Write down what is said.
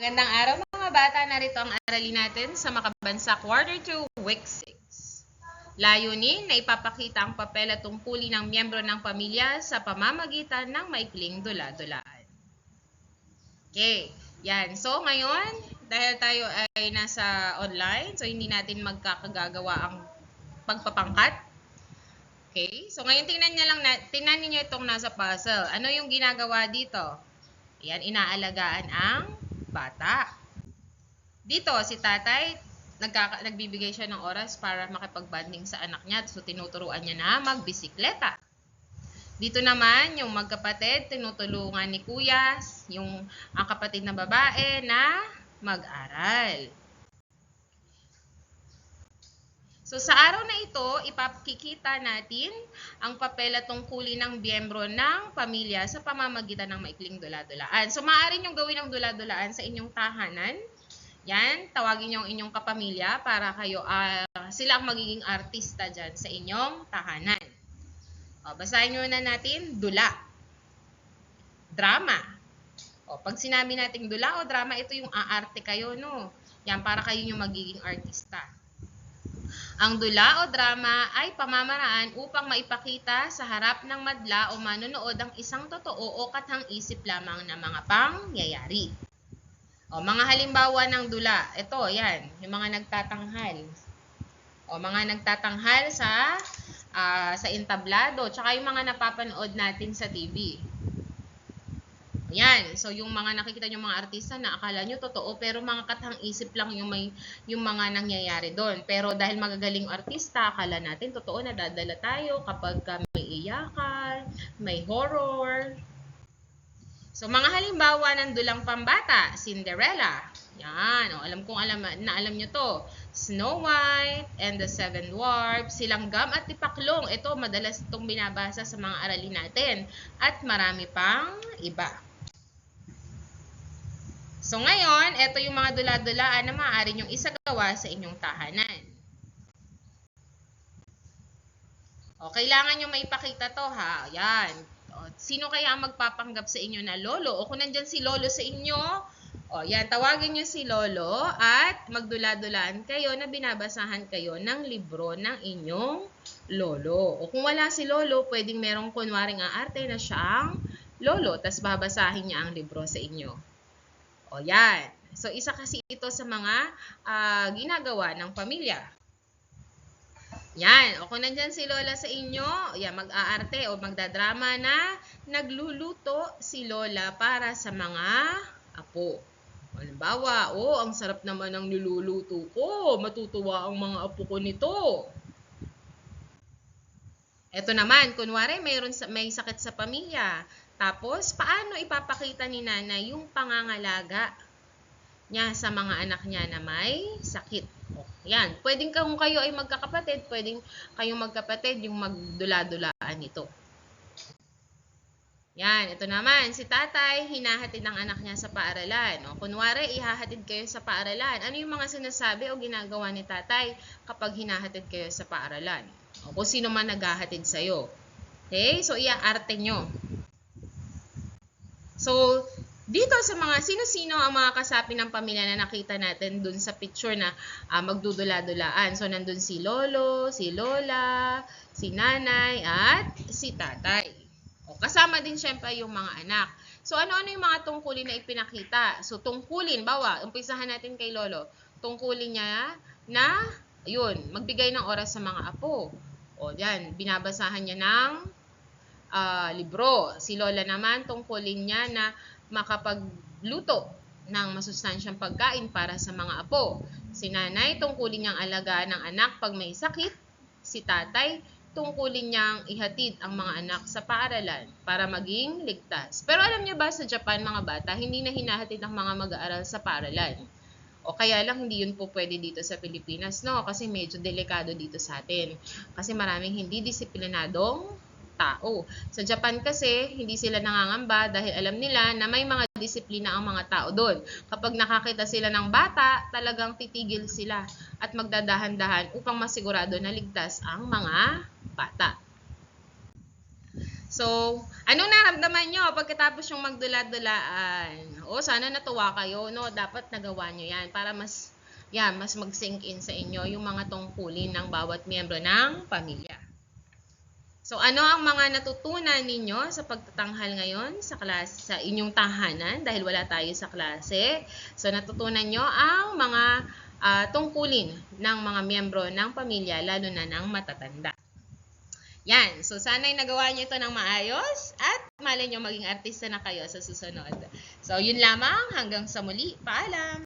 Magandang araw mga bata, narito ang aralin natin sa Makabansa Quarter 2, Week 6. Layunin na ipapakita ang papel at tungkulin ng miyembro ng pamilya sa pamamagitan ng maikling dula-dulaan. Okay, yan. So ngayon, dahil tayo ay nasa online, so hindi natin magkakagagawa ang pagpapangkat. Okay, so ngayon tingnan niyo lang na, tingnan niyo itong nasa puzzle. Ano yung ginagawa dito? Yan, inaalagaan ang bata. Dito, si tatay, nagkaka- nagbibigay siya ng oras para makipag-bonding sa anak niya. So, tinuturuan niya na magbisikleta. Dito naman, yung magkapatid, tinutulungan ni kuya, yung ang kapatid na babae na mag-aral. So sa araw na ito, ipapakikita natin ang papel at tungkulin ng biyembro ng pamilya sa pamamagitan ng maikling dula-dulaan. So maaari niyong gawin ang dula-dulaan sa inyong tahanan. Yan, tawagin niyo ang inyong kapamilya para kayo ah, sila ang magiging artista dyan sa inyong tahanan. O, basahin nyo na natin, dula. Drama. O, pag sinabi nating dula o drama, ito yung aarte kayo, no? Yan, para kayo yung magiging artista. Ang dula o drama ay pamamaraan upang maipakita sa harap ng madla o manonood ang isang totoo o kathang isip lamang na mga pangyayari. O mga halimbawa ng dula, ito, yan, yung mga nagtatanghal. O mga nagtatanghal sa ah, sa entablado, tsaka yung mga napapanood natin sa TV. Yan. So, yung mga nakikita nyo mga artista na akala nyo totoo, pero mga katang isip lang yung, may, yung mga nangyayari doon. Pero dahil magagaling artista, akala natin totoo na dadala tayo kapag ka may iyakan, may horror. So, mga halimbawa ng dulang pambata, Cinderella. Yan. O, alam kong alam, na alam nyo to. Snow White and the Seven Dwarfs, Silanggam at Tipaklong. Ito, madalas itong binabasa sa mga aralin natin. At marami pang iba. So ngayon, ito yung mga dula-dulaan na maaari nyong isagawa sa inyong tahanan. O, kailangan nyo maipakita to ha. Yan. O, sino kaya ang magpapanggap sa inyo na lolo? O kung nandyan si lolo sa inyo, o yan, tawagin nyo si lolo at magdula-dulaan kayo na binabasahan kayo ng libro ng inyong lolo. O kung wala si lolo, pwedeng merong kunwaring aarte na siya ang lolo, tas babasahin niya ang libro sa inyo. O yan. So, isa kasi ito sa mga ah, ginagawa ng pamilya. Yan. O kung nandyan si Lola sa inyo, yan, mag-aarte o magdadrama na nagluluto si Lola para sa mga apo. Halimbawa, oh, ang sarap naman ng niluluto ko. Matutuwa ang mga apo ko nito. Ito naman, kunwari mayroon sa, may sakit sa pamilya. Tapos, paano ipapakita ni nanay yung pangangalaga niya sa mga anak niya na may sakit? O, yan. Pwedeng kung kayo ay magkakapatid, pwedeng kayong magkapatid yung magdula-dulaan nito. Yan, ito naman, si tatay, hinahatid ang anak niya sa paaralan. O, kunwari, ihahatid kayo sa paaralan. Ano yung mga sinasabi o ginagawa ni tatay kapag hinahatid kayo sa paaralan? O, kung sino man naghahatid sa'yo. Okay? So, iaarte nyo. So, dito sa mga sino-sino ang mga kasapi ng pamilya na nakita natin dun sa picture na ah, magdudula-dulaan. So, nandun si lolo, si lola, si nanay, at si tatay. O, kasama din syempre yung mga anak. So, ano-ano yung mga tungkulin na ipinakita? So, tungkulin, bawa, umpisahan natin kay lolo. Tungkulin niya na, ayun, magbigay ng oras sa mga apo. O, yan, binabasahan niya ng ah, libro. Si Lola naman, tungkulin niya na makapagluto ng masustansyang pagkain para sa mga apo. Si nanay, tungkulin niyang alagaan ng anak pag may sakit. Si tatay, tungkulin niyang ihatid ang mga anak sa paaralan para maging ligtas. Pero alam niyo ba sa Japan mga bata, hindi na hinahatid ang mga mag-aaral sa paaralan. O kaya lang hindi yun po pwede dito sa Pilipinas, no? Kasi medyo delikado dito sa atin. Kasi maraming hindi disiplinadong tao. Sa Japan kasi, hindi sila nangangamba dahil alam nila na may mga disiplina ang mga tao doon. Kapag nakakita sila ng bata, talagang titigil sila at magdadahan-dahan upang masigurado na ligtas ang mga bata. So, anong naramdaman nyo pagkatapos yung magdula-dulaan? O, sana natuwa kayo, no? Dapat nagawa nyo yan para mas, yan, mas mag-sink in sa inyo yung mga tungkulin ng bawat miyembro ng pamilya. So, ano ang mga natutunan ninyo sa pagtatanghal ngayon sa klase, sa inyong tahanan dahil wala tayo sa klase? So, natutunan nyo ang mga ah, tungkulin ng mga miyembro ng pamilya, lalo na ng matatanda. Yan. So, sana'y nagawa nyo ito ng maayos at malay nyo maging artista na kayo sa susunod. So, yun lamang. Hanggang sa muli. Paalam!